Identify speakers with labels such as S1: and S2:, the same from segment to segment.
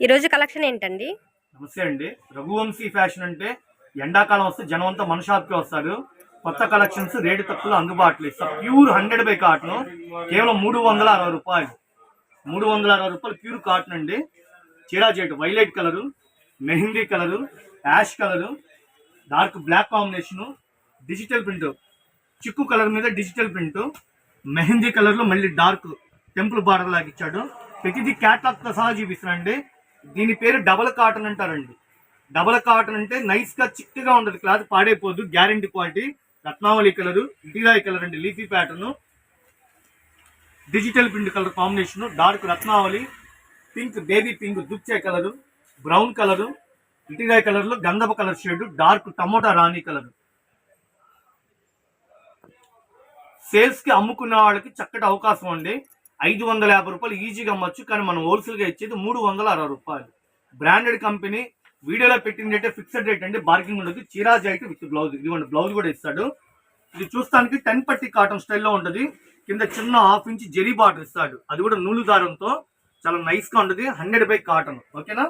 S1: ఈరోజు కలెక్షన్ ఏంటండి?
S2: నమస్తే అండి. రఘువంశీ ఫ్యాషన్ అంటే ఎండాకాలం వస్తే జనం అంతా మన షాప్కి వస్తారు. కొత్త కలెక్షన్స్ రేటు తక్కువ అందుబాటులో ఇస్తారు. ప్యూర్ హండ్రెడ్ బై కాటన్ కేవలం మూడు వందల అరవై రూపాయలు. మూడు వందల అరవై రూపాయలు ప్యూర్ కాటన్ అండి. చీరా violet colour mehndi colour ash colour dark black combination digital print. చిక్కు కలర్ మీద డిజిటల్ ప్రింట్. మెహందీ కలర్లో మళ్ళీ డార్క్ టెంపుల్ బార్డర్ లాగా ఇచ్చాడు. ప్రతిదీ క్యాట్లాగ్తో సహా చూపిస్తున్నాండి దీని పేరు డబల్ కాటన్ అంటారండి. డబల్ కాటన్ అంటే నైస్గా చిక్కగా ఉండదు క్లాత్ పాడైపోదు గ్యారంటీ క్వాలిటీ రత్నావళి కలర్ ఇటీరాయి కలర్ అండి leafy pattern digital print colour combination dark రత్నావళి పింక్ బేబీ పింక్ దుచ్చే కలరు బ్రౌన్ కలరు ఇటీరాయి కలర్లో గంధపు కలర్ షేడ్ డార్క్ టమోటా రాణి కలర్ సేల్స్కి అమ్ముకున్న వాళ్ళకి చక్కటి అవకాశం అండి. ఐదు వందల యాభై రూపాయలు ఈజీగా అమ్మచ్చు కానీ మనం హోల్సేల్గా ఇచ్చేది మూడు వందల అరవై రూపాయలు. బ్రాండెడ్ కంపెనీ వీడియోలో పెట్టిన రేటే ఫిక్స్డ్ రేట్ అండి బార్గింగ్ ఉండదు. చీరా జాకెట్ విత్ బ్లౌజ్ ఇదిగోండి బ్లౌజ్ కూడా ఇస్తాడు. ఇది చూస్తానికి టెన్ పట్టి కాటన్ స్టైల్లో ఉంటుంది. కింద చిన్న హాఫ్ ఇంచ్ జెరీ బార్డర్ ఇస్తాడు. అది కూడా నూలు దారంతో చాలా నైస్గా ఉంటుంది. హండ్రెడ్ బై కాటన్ ఓకేనా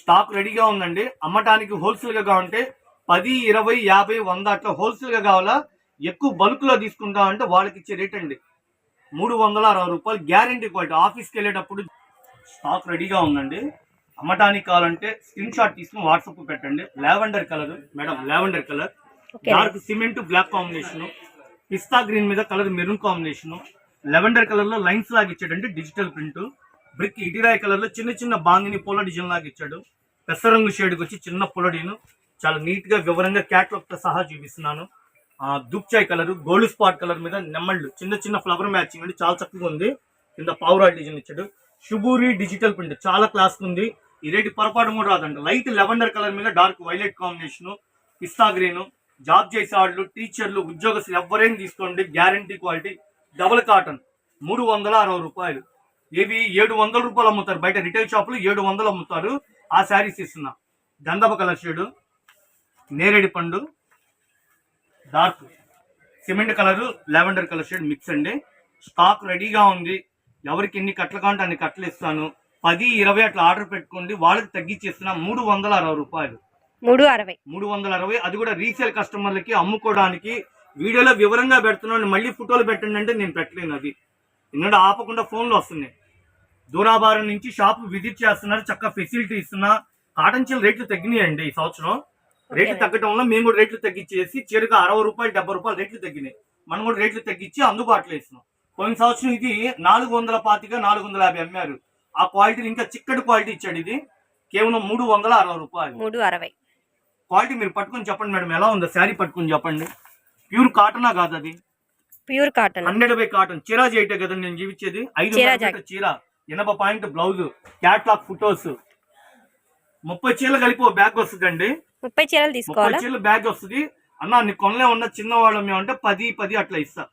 S2: స్టాక్ రెడీగా ఉందండి. అమ్మటానికి హోల్సేల్గా కావాలంటే పది ఇరవై యాభై వంద అట్లా హోల్సేల్గా కావాలా? ఎక్కువ బల్క్లో తీసుకుంటా అంటే వాళ్ళకి ఇచ్చే రేట్ అండి. మూడు వందల అరవై రూపాయలు గ్యారంటీ క్వాలిటీ. ఆఫీస్కి వెళ్ళేటప్పుడు స్టాక్ రెడీగా ఉందండి. అమ్మటానికి కావాలంటే స్క్రీన్ షాట్ తీసుకుని వాట్సాప్ పెట్టండి. Lavender colour madam lavender colour. Dark cement black combination. పిస్తా గ్రీన్ మీద కలర్ మెరూన్ కాంబినేషన్. లెవెండర్ కలర్లో లైన్స్ లాగా ఇచ్చాడంటే డిజిటల్ ప్రింట్. బ్రిక్ ఇటిరాయ్ కలర్లో చిన్న చిన్న బాంగిని పొల డిజైన్ లాగా ఇచ్చాడు. పెసరంగు షేడ్ వచ్చి చిన్న పొలడీను. చాలా నీట్గా వివరంగా క్యాట్లాగ్తో సహా చూపిస్తున్నాను. దుప్చాయ్ కలర్ గోల్డ్ స్పాట్ కలర్ మీద నెమ్మళ్ళు చిన్న చిన్న ఫ్లవర్ మ్యాచింగ్ అండి. చాలా చక్కగా ఉంది. కింద పావురాల్ డిజైన్ ఇచ్చాడు. షుబూరి డిజిటల్ ప్రింట్ చాలా క్లాస్ ఉంది. ఈ రేటు పొరపాటు కూడా రాదండి. లైట్ లెవెండర్ కలర్ మీద డార్క్ వైలెట్ కాంబినేషన్ పిస్తా గ్రీన్ జాబ్ చేసే వాళ్ళు టీచర్లు ఉద్యోగస్తులు ఎవరైనా తీసుకోండి. గ్యారంటీ క్వాలిటీ డబుల్ కాటన్ మూడు వందల అరవై రూపాయలు. ఇవి ఏడు వందల రూపాయలు అమ్ముతారు. బయట రిటైల్ షాపులు ఏడు వందలు అమ్ముతారు. ఆ శారీస్ ఇస్తున్నా గంధప కలర్ షేడు నేరేడి పండు dark cement colour lavender colour shade mix అండి. స్టాక్ రెడీగా ఉంది. ఎవరికి ఎన్ని కట్టలు కావాలంటే అన్ని కట్టలు ఇస్తాను. పది ఇరవై అట్లా ఆర్డర్ పెట్టుకోండి. వాళ్ళకి తగ్గించేస్తున్నా మూడు వందల అరవై రూపాయలు.
S1: మూడు అరవై.
S2: మూడు వందల అరవై. అది కూడా రీసేల్ కస్టమర్లకి అమ్ముకోవడానికి వీడియోలో వివరంగా పెడుతున్నాను. మళ్ళీ ఫోటోలు పెట్టండి అంటే నేను పెట్టలేను అది ఎందుకంటే ఆపకుండా ఫోన్లు వస్తున్నాయి. దూరాభారం నుంచి షాప్ విజిట్ చేస్తున్నారు. చక్కగా ఫెసిలిటీ ఇస్తున్నా. కాటన్ చీల రేట్లు తగ్గినాయండి ఈ సంవత్సరం. రేట్లు తగ్గడం వల్ల మేము కూడా రేట్లు తగ్గించేసి చీరగా అరవై రూపాయలు డెబ్బై రూపాయలు రేట్లు తగ్గినాయి. మనం కూడా రేట్లు తగ్గించి అందుబాటులో ఇస్తున్నాం పోయిన సంవత్సరం ఇది నాలుగు వందల పాతిక నాలుగు వందల యాభై అమ్మారు. ఆ క్వాలిటీ ఇంకా చిక్కటి క్వాలిటీ ఇచ్చాడు ఇది. కేవలం మూడు వందల అరవై రూపాయలు.
S1: మూడు అరవై.
S2: క్వాలిటీ మీరు పట్టుకొని చెప్పండి మేడం ఎలా ఉందో శారీ పట్టుకొని చెప్పండి. ప్యూర్ కాటనా కాదు అది?
S1: Pure cotton.
S2: Hundred by cotton. చీరా చేయటే కదా నేను చూపించేది. ఐదు
S1: చీరా
S2: ఎనభై పాయింట్ బ్లౌజ్. క్యాట్లాగ్ ఫోటోస్ ముప్పై చీరలు కలిపి బ్యాగ్ వస్తుందండి.
S1: ముప్పై చీరలు తీసుకోవాలా?
S2: చీరలు బ్యాగ్ వస్తుంది. అన్న నీ కొనలే ఉన్న చిన్నవాళ్ళం మేము అంటే పది పది అట్లా ఇస్తా.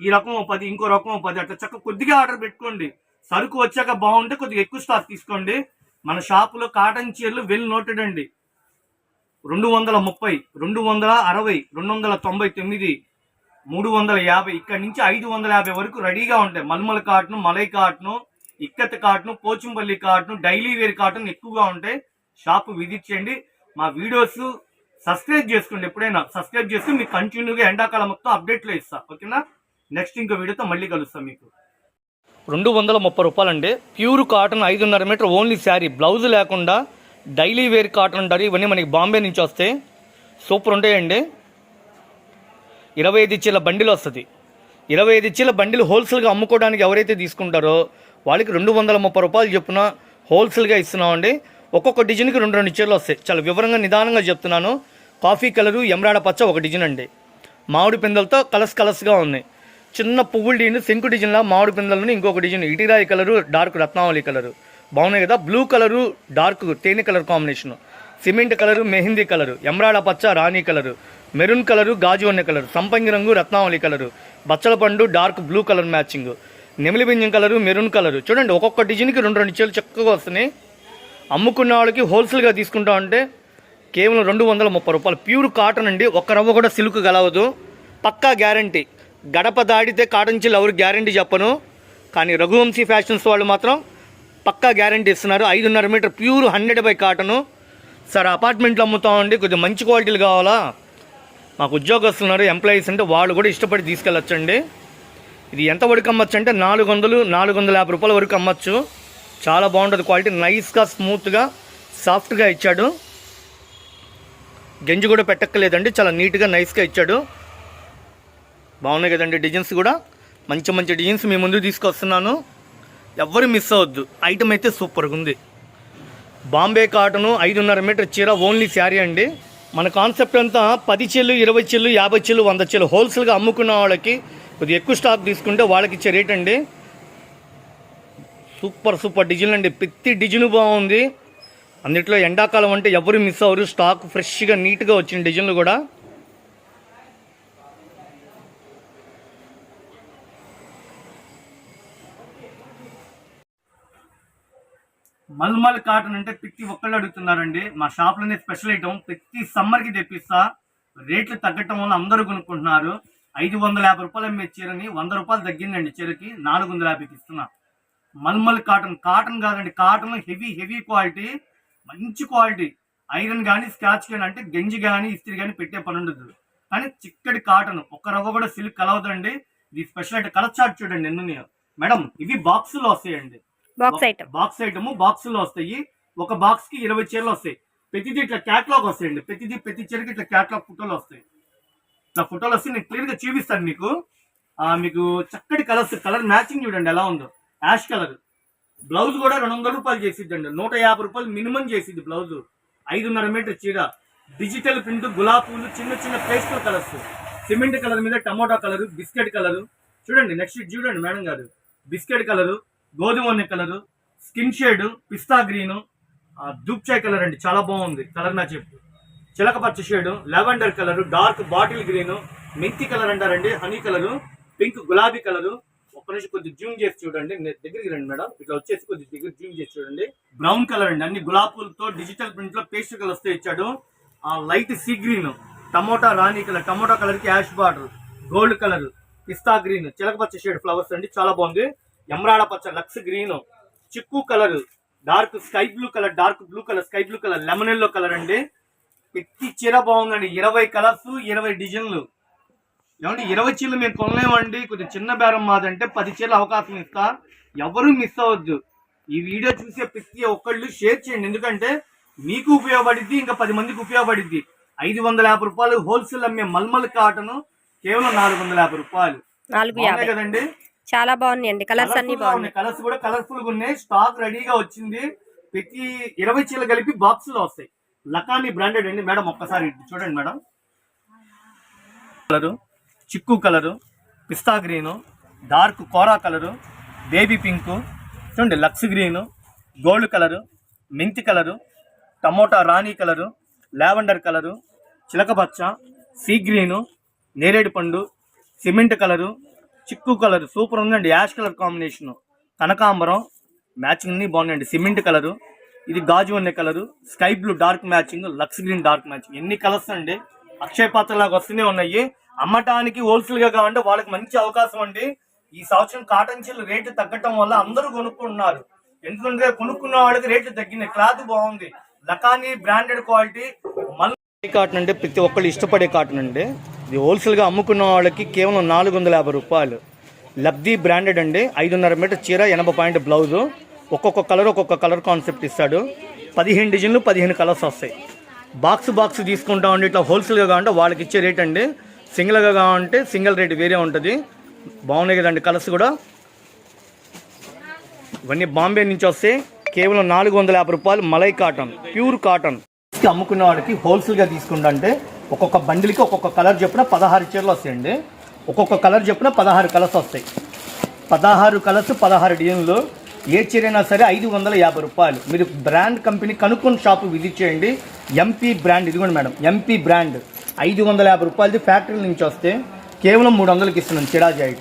S2: ఈ రకం పది ఇంకో రకం పది అట్లా. చక్క కొద్దిగా ఆర్డర్ పెట్టుకోండి. సరుకు వచ్చాక బాగుంటే కొద్దిగా ఎక్కువ స్టాక్ తీసుకోండి. మన షాపులో కాటన్ చీరలు వెల్ నోటెడ్ అండి. రెండు వందల ముప్పై రెండు వందల అరవై రెండు వందల తొంభై తొమ్మిది మూడు వందల యాభై. ఇక్కడ నుంచి ఐదు వందల యాభై వరకు రెడీగా ఉంటాయి. మల్మల cotton malai cotton ikat cotton Pochampally cotton daily wear cotton ఎక్కువగా ఉంటాయి. షాప్ విజిట్ చేయండి. మా వీడియోస్ సబ్స్క్రైబ్ చేసుకోండి ఎప్పుడైనా. సబ్స్క్రైబ్ చేస్తే మీకు కంటిన్యూగా ఎండాకాలం మొత్తం అప్డేట్లో ఇస్తా. ఓకేనా? నెక్స్ట్ ఇంకో వీడియోతో మళ్ళీ కలుస్తాం మీకు. రెండు వందల ముప్పై రూపాయలు అండి ప్యూర్ కాటన్ ఐదున్నర మీటర్ ఓన్లీ శారీ బ్లౌజ్ లేకుండా డైలీ వేర్ కాటన్ అంటారు ఇవన్నీ మనకి బాంబే నుంచి వస్తాయి. సూపర్ ఉంటాయండి. ఇరవై ఐదు ఇచ్చేల బండిలు వస్తుంది. ఇరవై ఐదు ఇచ్చేల బండిలు హోల్సేల్గా అమ్ముకోవడానికి ఎవరైతే తీసుకుంటారో వాళ్ళకి రెండు వందల ముప్పై రూపాయలు చొప్పున హోల్సేల్గా ఇస్తున్నామండి. ఒక్కొక్క డిజైన్కి రెండు రెండు చీరలు వస్తాయి. చాలా వివరంగా నిదానంగా చెప్తున్నాను. కాఫీ కలరు ఎమరాడ పచ్చ ఒక డిజైన్ అండి. మామిడి పిందలతో కలస్ కలస్గా ఉన్నాయి. చిన్న పువ్వులు డిజైన్ శంకు డిజైన్లో మామిడి పిందలను ఇంకొక డిజైన్ ఇటిరాయి కలరు డార్క్ రత్నావళి కలరు. బాగున్నాయి కదా? బ్లూ కలరు డార్క్ తేనె colour combination. Cement colour mehndi colour emerald పచ్చ రాణి కలరు. మెరూన్ కలరు గాజు అన్నె కలరు సంపంగి రంగు రత్నావళి కలరు. బచ్చల పండు డార్క్ బ్లూ కలర్ మ్యాచింగ్. నెమిలి బింజం కలరు మెరూన్ కలరు. చూడండి ఒక్కొక్క డిజైన్కి రెండు రెండు చీరలు చక్కగా వస్తున్నాయి. అమ్ముకున్న వాళ్ళకి హోల్సేల్గా తీసుకుంటా అంటే కేవలం రెండు వందల ముప్పై రూపాయలు. ప్యూర్ కాటన్ అండి. ఒక్క రవ్వ కూడా సిల్క్ గలవదు. పక్కా గ్యారంటీ. గడప దాడితే కాటన్ చిల్ ఎవరు గ్యారంటీ చెప్పను. కానీ రఘువంశీ ఫ్యాషన్స్ వాళ్ళు మాత్రం పక్కా గ్యారంటీ ఇస్తున్నారు. ఐదున్నర metre pure hundred by cotton. Sir అపార్ట్మెంట్లో అమ్ముతామండి కొద్దిగా మంచి క్వాలిటీలు కావాలా? మాకు ఉద్యోగస్తున్నారు ఎంప్లాయీస్ అంటే వాళ్ళు కూడా ఇష్టపడి తీసుకెళ్ళొచ్చండి. ఇది ఎంత వరకు అమ్మచ్చు అంటే నాలుగు వందలు నాలుగు వందల యాభై రూపాయల వరకు అమ్మచ్చు. చాలా బాగుంటుంది క్వాలిటీ. నైస్గా స్మూత్గా సాఫ్ట్గా ఇచ్చాడు. గంజి కూడా పెట్టక్కలేదండి చాలా నీట్గా నైస్గా ఇచ్చాడు. బాగున్నాయి కదండి డిజైన్స్ కూడా. మంచి మంచి డిజైన్స్ మీ ముందు తీసుకొస్తున్నాను. ఎవ్వరు మిస్ అవ్వద్దు. ఐటమ్ అయితే సూపర్గా ఉంది. బాంబే కాటను ఐదున్నర మీటర్ చీర ఓన్లీ శారీ అండి. మన కాన్సెప్ట్ అంతా పది చెల్లు ఇరవై చెల్లు యాభై చెల్లు వంద చెల్లు హోల్సేల్గా అమ్ముకున్న వాళ్ళకి కొద్దిగా ఎక్కువ స్టాక్ తీసుకుంటే వాళ్ళకి ఇచ్చే రేట్ అండి. సూపర్ సూపర్ డిజైన్ అండి. ప్రతి డిజైన్ బాగుంది. అన్నిట్లో ఎండాకాలం అంటే ఎవరు మిస్ అవ్వరు. స్టాక్ ఫ్రెష్గా నీట్గా వచ్చిన డిజైన్లు కూడా. మల్మల్ కాటన్ అంటే ప్రతి ఒక్కళ్ళు అడుగుతున్నారండి. మా షాప్లోనే స్పెషల్ ఐటమ్ ప్రతి సమ్మర్కి తెప్పిస్తా. రేట్లు తగ్గటం వల్ల అందరూ కొనుక్కుంటున్నారు. ఐదు వందల యాభై రూపాయలు అమ్మే చీరని వంద రూపాయలు తగ్గిందండి చీరకి. నాలుగు వందల యాభైకి ఇస్తున్నా. మల్మల్ కాటన్ కాటన్ కాదండి కాటన్ హెవీ హెవీ క్వాలిటీ మంచి క్వాలిటీ. ఐరన్ కానీ స్కాచ్ కానీ అంటే గంజి కానీ ఇస్త్రీ కానీ పెట్టే పని ఉండదు. కానీ చిక్కటి కాటన్ ఒక్క రవ్వ కూడా సిల్క్ కలవదండి. ఇది స్పెషల్ అంటే కలర్ చార్ట్ చూడండి ఎన్ని ఉన్నాయో మేడం ఇవి బాక్సులో వస్తాయండి.
S1: Box item.
S2: బాక్స్ ఐటమ్ బాక్సులో వస్తాయి. ఒక బాక్స్కి ఇరవై చీరలు వస్తాయి. ప్రతిదీ ఇట్లా క్యాట్లాగ్ వస్తాయండి. ప్రతిదీ ప్రతి చీరకి ఇట్లా క్యాట్లాగ్ ఫోటోలు వస్తాయి. ఇట్లా ఫోటోలు వస్తే నేను క్లియర్గా చూపిస్తాను మీకు. ఆ, మీకు చక్కటి కలర్స్ కలర్ మ్యాచింగ్ చూడండి ఎలా ఉందో. Ash colour. బ్లౌజ్ కూడా రెండు వందల రూపాయలు చేసిద్దండి. నూట యాభై రూపాయలు మినిమం చేసిద్ది బ్లౌజ్. ఐదున్నర మీటర్ చీర. డిజిటల్ ప్రింట్ గులాబీలు చిన్న చిన్న పేస్టల్ కలర్స్. సిమెంట్ కలర్ మీద టమోటా కలర్ బిస్కెట్ కలర్. చూడండి నెక్స్ట్ చూడండి మేడం గారు. బిస్కెట్ కలరు గోధుమ కలరు స్కిన్ షేడ్ పిస్తా గ్రీన్. దూప్చాయ్ కలర్ అండి చాలా బాగుంది. కలర్ నా చెప్పు. చిలక పచ్చ shade lavender colour dark bottle green. మెంతి కలర్ అంటారండి హనీ కలరు పింక్ గులాబీ కలరు. ఒక్క నిమిషం కొద్దిగా జూమ్ చేసి చూడండి. దగ్గరికి రండి మేడం. ఇట్లా వచ్చేసి కొద్దిగా దగ్గర జూమ్ చేసి చూడండి. బ్రౌన్ కలర్ అండి. అన్ని గులాబీలతో డిజిటల్ ప్రింట్లో పేస్ట్ కలర్ వస్తే ఇచ్చాడు. ఆ లైట్ సీ గ్రీన్ టమోటా రాణి కలర్ టమోటా కలర్కి యాష్ బార్డర్ గోల్డ్ కలర్ పిస్తా గ్రీన్ చిలక పచ్చ షేడ్ ఫ్లవర్స్ అండి. చాలా బాగుంది. ఎమరాడ పచ్చ లక్స్ గ్రీన్ చిక్కు colour dark sky blue colour dark blue colour sky blue colour lemon yellow colour అండి. ప్రతి చీర బాగుందండి. ఇరవై కలర్స్ ఇరవై డిజైన్లు ఏమంటే ఇరవై చీరలు మేము కొనలేమండి. కొద్దిగా చిన్న బేరం మాదంటే పది చీరలు అవకాశం ఇస్తా. ఎవరు మిస్ అవ్వద్దు. ఈ వీడియో చూసే ప్రతి ఒక్కళ్ళు షేర్ చేయండి. ఎందుకంటే మీకు ఉపయోగపడిద్ది ఇంకా పది మందికి ఉపయోగపడిద్ది. ఐదు వందల యాభై రూపాయలు హోల్సేల్ అమ్మే మల్మల్ కాటన్ కేవలం నాలుగు వందల యాభై రూపాయలు. కదండి?
S1: చాలా బాగున్నాయండి. కలర్స్ అన్ని బాగున్నాయి.
S2: కలర్స్ కూడా కలర్ఫుల్గా ఉన్నాయి. స్టాక్ రెడీగా వచ్చింది. ప్రతి ఇరవై చీరలు కలిపి బాక్స్లో వస్తాయి. లకాని బ్రాండెడ్ అండి. మేడం ఒక్కసారి చూడండి మేడం. కలరు చిక్కు కలరు పిస్తా గ్రీను డార్క్ కోరా కలరు బేబీ పింకు చూడండి లక్స్ గ్రీను గోల్డ్ కలరు మెంతి కలరు టమోటా రాణి కలరు లావెండర్ కలరు చిలకపచ్చ సీ గ్రీను నేరేడు పండు సిమెంట్ కలరు చిక్కు కలరు సూపర్ ఉందండి యాష్ కలర్ కాంబినేషను. కనకాంబరం మ్యాచింగ్ అన్ని బాగున్నాయండి సిమెంట్ కలరు ఇది గాజు అనే colour sky blue dark matching Lux green dark matching ఎన్ని కలర్స్ అండి? అక్షయ పాత్ర లాగా వస్తూనే ఉన్నాయి. అమ్మటానికి హోల్సేల్గా కావాలంటే వాళ్ళకి మంచి అవకాశం అండి. ఈ సంవత్సరం కాటన్ చీరలు రేటు తగ్గటం వల్ల అందరూ కొనుక్కుంటున్నారు ఎందుకంటే కొనుక్కున్న వాళ్ళకి రేట్లు తగ్గినాయి. క్లాత్ బాగుంది. లకానీ బ్రాండెడ్ క్వాలిటీ. మళ్ళీ కాటన్ అంటే ప్రతి ఒక్కళ్ళు ఇష్టపడే కాటన్ అండి. ఇది హోల్సేల్గా అమ్ముకున్న వాళ్ళకి కేవలం నాలుగు వందల యాభై రూపాయలు. లబ్ధి బ్రాండెడ్ అండి. ఐదున్నర మీటర్ చీర ఎనభై పాయింట్ బ్లౌజు. ఒక్కొక్క కలర్ ఒక్కొక్క కలర్ కాన్సెప్ట్ ఇస్తాడు. పదిహేను డిజైన్లు పదిహేను కలర్స్ వస్తాయి. బాక్స్ బాక్స్ తీసుకుంటామండి. ఇట్లా హోల్సేల్గా కావాలంటే వాళ్ళకి ఇచ్చే రేట్ అండి. సింగిల్గా కావాలంటే సింగిల్ రేట్ వేరే ఉంటుంది. బాగున్నాయి కదండి కలర్స్ కూడా. ఇవన్నీ బాంబే నుంచి వస్తే కేవలం నాలుగు వందల యాభై రూపాయలు మలై కాటన్ ప్యూర్ కాటన్. అమ్ముకున్న వాడికి హోల్సేల్గా తీసుకుంటే ఒక్కొక్క బండిల్కి ఒక్కొక్క కలర్ చెప్పిన పదహారు చీరలు వస్తాయండి. ఒక్కొక్క కలర్ చెప్పిన పదహారు కలర్స్ వస్తాయి. పదహారు కలర్స్ పదహారు డిజైన్లు. ఏ చీరైనా సరే ఐదు వందల యాభై రూపాయలు. మీరు బ్రాండ్ కంపెనీ కనుక్కున్న షాపు విజిట్ చేయండి. ఎంపీ బ్రాండ్ ఇదిగోండి మేడం ఎంపీ బ్రాండ్. ఐదు వందల యాభై రూపాయలది ఫ్యాక్టరీ నుంచి వస్తే కేవలం మూడు వందలకి ఇస్తున్నాం చిడా జాయిట్.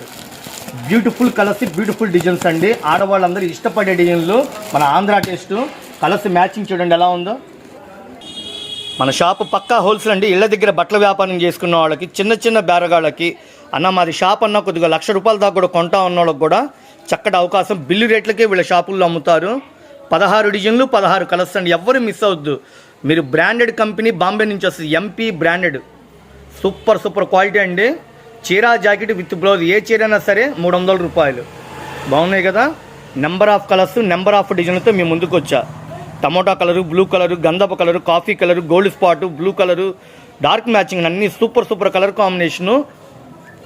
S2: బ్యూటిఫుల్ కలర్స్ బ్యూటిఫుల్ డిజైన్స్ అండి. ఆడవాళ్ళందరూ ఇష్టపడే డిజైన్లు. మన ఆంధ్ర టేస్ట్ కలర్స్ మ్యాచింగ్ చూడండి ఎలా ఉందో. మన షాపు పక్కా హోల్సేల్ అండి. ఇళ్ళ దగ్గర బట్టల వ్యాపారం చేసుకున్న వాళ్ళకి చిన్న చిన్న బేరగాళ్ళకి అన్న మాది షాప్ అన్న కొద్దిగా లక్ష రూపాయల దాకా కూడా కొంటా ఉన్న వాళ్ళకి కూడా చక్కటి అవకాశం. బిల్లు రేట్లకే వీళ్ళ షాపుల్లో అమ్ముతారు. పదహారు డిజైన్లు పదహారు కలర్స్ అండి. ఎవ్వరు మిస్ అవద్దు మీరు బ్రాండెడ్ కంపెనీ బాంబే నుంచి వస్తుంది. MP branded super super quality అండి. చీర జాకెట్ విత్ బ్లౌజ్ ఏ చీర అయినా సరే మూడు వందల రూపాయలు. బాగున్నాయి కదా? Number of colours number of డిజైన్లతో మేము ముందుకు వచ్చా. టమోటా కలరు బ్లూ కలరు గంధపు colour coffee colour gold spot blue colour dark matching అన్ని super super colour combination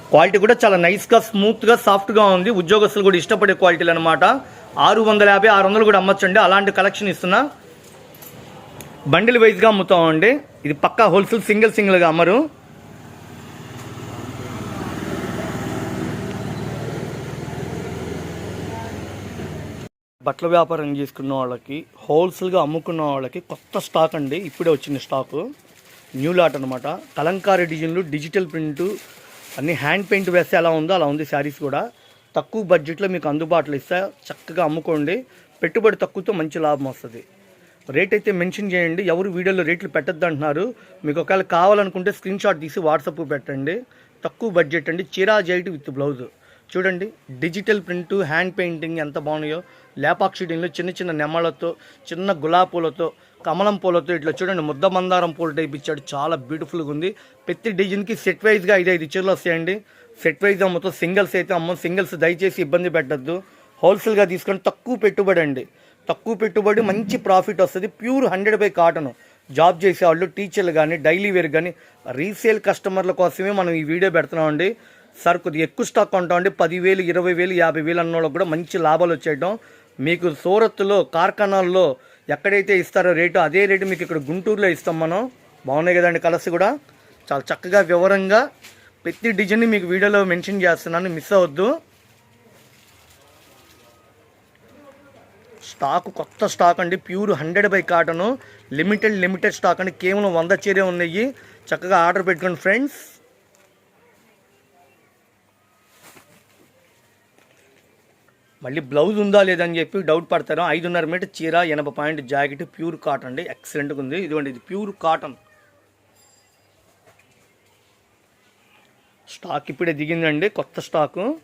S2: quality కూడా చాలా నైస్గా స్మూత్గా సాఫ్ట్గా ఉంది. ఉద్యోగస్తులు కూడా ఇష్టపడే క్వాలిటీలు అనమాట ఆరు వందల యాభై ఆరు వందలు కూడా అమ్మొచ్చండి. అలాంటి కలెక్షన్ ఇస్తున్నా. బండిల్ వైజ్గా అమ్ముతామండి. ఇది పక్కా హోల్సేల్ సింగిల్ సింగిల్గా అమ్మరు. బట్టల వ్యాపారం చేసుకున్న వాళ్ళకి హోల్సేల్గా అమ్ముకున్న వాళ్ళకి కొత్త స్టాక్ అండి. ఇప్పుడే వచ్చిన స్టాకు. న్యూ లాట్ అనమాట కలంకారీ డిజైన్లు డిజిటల్ ప్రింట్ అన్ని హ్యాండ్ పెయింట్ వేస్తే ఎలా ఉందో అలా ఉంది శారీస్ కూడా. తక్కువ బడ్జెట్లో మీకు అందుబాటులో ఇస్తే. చక్కగా అమ్ముకోండి. పెట్టుబడి తక్కువతో మంచి లాభం వస్తుంది. రేట్ అయితే మెన్షన్ చేయండి. ఎవరు వీడియోలో రేట్లు పెట్టద్దు అంటున్నారు. మీకు ఒకవేళ కావాలనుకుంటే స్క్రీన్ షాట్ తీసి వాట్సాప్ పెట్టండి. తక్కువ బడ్జెట్ అండి. చీరా జైట్ విత్ బ్లౌజ్. చూడండి డిజిటల్ ప్రింట్ హ్యాండ్ పెయింటింగ్ ఎంత బాగున్నాయో. లేపాక్ డిజైన్లో చిన్న చిన్న నెమ్మలతో చిన్న గులాబీ పూలతో కమలం పూలతో ఇట్లా చూడండి ముద్ద మందారం పూలు టైప్ ఇచ్చాడు. చాలా బ్యూటిఫుల్గా ఉంది. ప్రతి డిజైన్కి సెట్ వైజ్గా ఐదు ఐదు చీరలు వస్తాయండి. Set wise అమ్ముతో. సింగిల్స్ అయితే అమ్మ సింగిల్స్ దయచేసి ఇబ్బంది పెట్టద్దు. హోల్సేల్గా తీసుకొని తక్కువ పెట్టుబడి అండి. తక్కువ పెట్టుబడి మంచి ప్రాఫిట్ వస్తుంది. Pure hundred by cotton. Job చేసేవాళ్ళు టీచర్లు కానీ డైలీ వేర్ కానీ రీసేల్ కస్టమర్ల కోసమే మనం ఈ వీడియో పెడుతున్నామండి. సార్ కొద్దిగా ఎక్కువ స్టాక్ కొంటామండి. పదివేలు ఇరవై వేలు యాభై వేలు అన్న వాళ్ళకి కూడా మంచి లాభాలు వచ్చేయటం. మీకు సూరత్లో కార్ఖానాల్లో ఎక్కడైతే ఇస్తారో రేటు అదే రేటు మీకు ఇక్కడ గుంటూరులో ఇస్తాం మనం. బాగున్నాయి కదండి కలర్స్ కూడా. చాలా చక్కగా వివరంగా ప్రతి డిజైన్ మీకు వీడియోలో మెన్షన్ చేస్తున్నాను. మిస్ అవ్వద్దు. స్టాక్ కొత్త స్టాక్ అండి. Pure hundred by cotton. Limited limited stock అండి. కేవలం వంద చీరే ఉన్నాయి. చక్కగా ఆర్డర్ పెట్టుకోండి ఫ్రెండ్స్. మళ్ళీ బ్లౌజ్ ఉందా లేదని చెప్పి డౌట్ పడతారు. ఐదున్నర మీటర్ చీర ఎనభై పాయింట్ జాకెట్ ప్యూర్ కాటన్ అండి. ఎక్సలెంట్గా ఉంది. ఇదిగోండి ఇది ప్యూర్ కాటన్. స్టాక్ ఇప్పుడే దిగిందండి. కొత్త స్టాకు.